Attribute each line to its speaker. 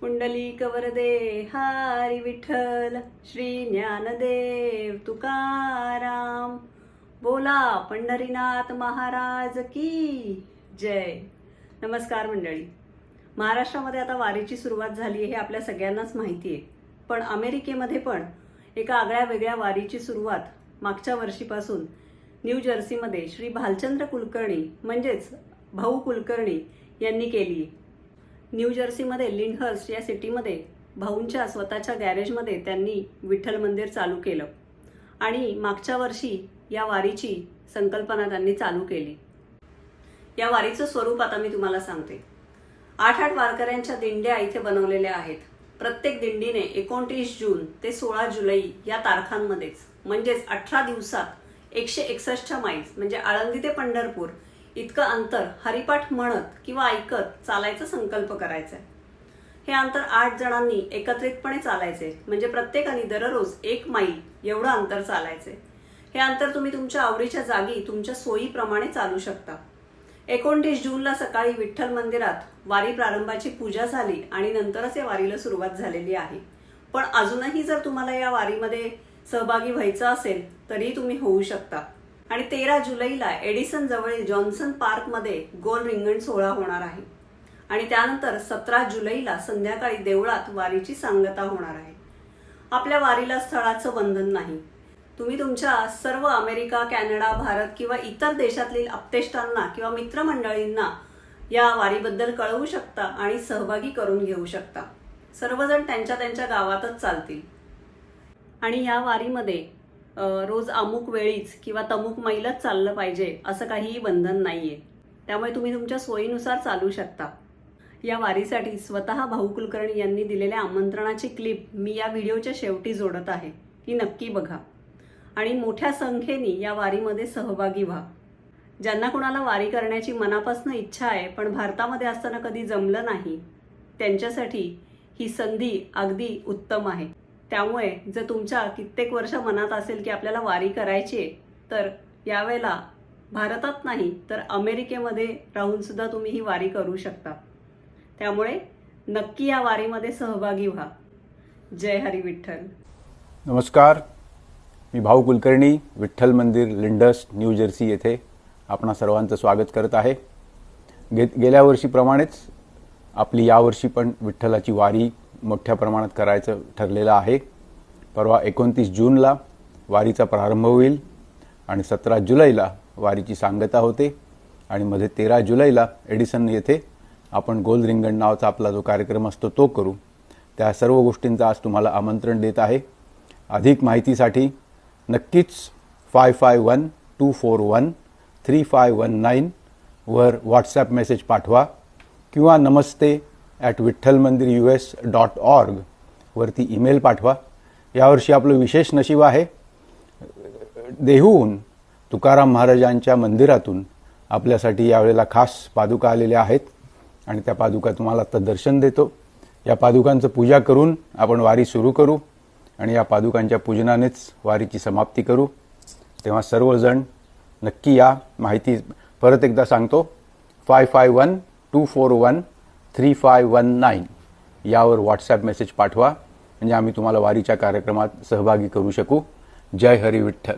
Speaker 1: पुंडलिक वरदे हारी विठ्ठल श्री ज्ञानदेव तुकाराम. बोला पंढरीनाथ महाराज की जय. नमस्कार मंडळी. महाराष्ट्रामध्ये आता वारीची सुरुवात झाली आहे हे आपल्या सगळ्यांनाच माहिती आहे. पण अमेरिकेमध्ये पण एका आगळ्या वेगळ्या वारीची सुरुवात मागच्या वर्षीपासून न्यू जर्सीमध्ये श्री भालचंद्र कुलकर्णी म्हणजेच भाऊ कुलकर्णी यांनी केली आहे. न्यू जर्सीमध्ये लिंडहर्स्ट या सिटीमध्ये भाऊंच्या स्वतःच्या गॅरेजमध्ये त्यांनी विठ्ठल मंदिर चालू केलं. आणि मागच्या वर्षी या वारीची संकल्पना त्यांनी चालू केली. या वारीचं स्वरूप आता मी तुम्हाला सांगते. आठ आठ वारकऱ्यांच्या दिंड्या इथे बनवलेल्या आहेत. प्रत्येक दिंडीने एकोणतीस जून ते सोळा जुलै या तारखांमध्येच म्हणजेच अठरा दिवसात एकशे एकसष्ट माईल्स म्हणजे आळंदी ते पंढरपूर इतकं अंतर हरिपाठ म्हणत किंवा ऐकत चालायचा संकल्प करायचा आहे. हे अंतर आठ जणांनी एकत्रितपणे चालायचे म्हणजे प्रत्येकाने दररोज एक माईल एवढं अंतर चालायचे. हे अंतर तुम्ही तुमच्या आवडीच्या जागी तुमच्या सोयीप्रमाणे चालू शकता. एकोणतीस जूनला सकाळी विठ्ठल मंदिरात वारी प्रारंभाची पूजा झाली आणि नंतरच या वारीला सुरुवात झालेली आहे. पण अजूनही जर तुम्हाला या वारीमध्ये सहभागी व्हायचं असेल तरी तुम्ही होऊ शकता. आणि तेरा जुलैला एडिसन जवळील जॉन्सन पार्कमध्ये गोल रिंगण सोहळा होणार आहे. आणि त्यानंतर सतरा जुलैला संध्याकाळी देवळात वारीची सांगता होणार आहे. आपल्या वारीला स्थळाचं बंधन नाही. तुम्ही तुमच्या सर्व अमेरिका कॅनडा भारत किंवा इतर देशातील आपतेष्टांना किंवा मित्रमंडळींना या वारीबद्दल कळवू शकता आणि सहभागी करून घेऊ शकता. सर्वजण त्यांच्या त्यांच्या गावातच चालतील. आणि या वारीमध्ये रोज अमुक वेळीच किंवा तमुक मैलच चाललं पाहिजे असं काहीही बंधन नाही आहे त्यामुळे तुम्ही तुमच्या सोयीनुसार चालू शकता. या वारीसाठी स्वतः भाऊ कुलकर्णी यांनी दिलेल्या आमंत्रणाची क्लिप मी या व्हिडिओच्या शेवटी जोडत आहे. ती नक्की बघा. आणि मोठ्या संख्येने या वारीमध्ये सहभागी व्हा. ज्यांना कुणाला वारी करण्याची मनापासून इच्छा आहे पण भारतामध्ये असताना कधी जमलं नाही त्यांच्यासाठी ही संधी अगदी उत्तम आहे. त्यामुळे जर तुमच्या कित्येक वर्ष मनात असेल की आपल्याला वारी करायची आहे तर यावेळेला भारतात नाही तर अमेरिकेमध्ये राहूनसुद्धा तुम्ही ही वारी करू शकता. त्यामुळे नक्की या वारीमध्ये सहभागी व्हा. जय हरी विठ्ठल.
Speaker 2: नमस्कार. मी भाऊ कुलकर्णी विठ्ठल मंदिर लिंडस न्यू जर्सी येथे आपणा सर्वांचं स्वागत करत आहे. गे गेल्या वर्षीप्रमाणेच आपली यावर्षी पण विठ्ठलाची वारी मोठ्या प्रमाणात करायचं ठरलेलं आहे. परवा एकोणतीस जूनला वारीचा प्रारंभ होईल आणि सतरा जुलैला वारीची सांगता होते आणि मध्ये तेरा जुलैला एडिसन येथे आपण गोल रिंगण नावाचा आपला जो कार्यक्रम असतो तो करू. त्या सर्व गोष्टींचं आज तुम्हाला आमंत्रण देत आहे. अधिक माहितीसाठी नक्कीच five five one two four one three five one nine वर व्हॉट्सॲप मेसेज पाठवा किंवा namaste at Vitthal Mandir U S dot org वरती ईमेल पाठवा. यावर्षी आपलं विशेष नशीब आहे. देहूहून तुकाराम महाराजांच्या मंदिरातून आपल्यासाठी यावेळेला खास पादुका आलेल्या आहेत. आणि त्या पादुका तुम्हाला आता दर्शन देतो. या पादुकांचं पूजा करून आपण वारी सुरू करू. आणि या पादुकांच्या पूजनानेच वारीची समाप्ती करू. तेव्हा सर्वजण नक्की या माहिती परत एकदा सांगतो. Five five one two four one three five one nine यावर व्हॉट्सॲप मेसेज पाठवा. म्हणजे आम्ही तुम्हाला वारीच्या कार्यक्रमात सहभागी करू शकू. जय हरी विठ्ठल.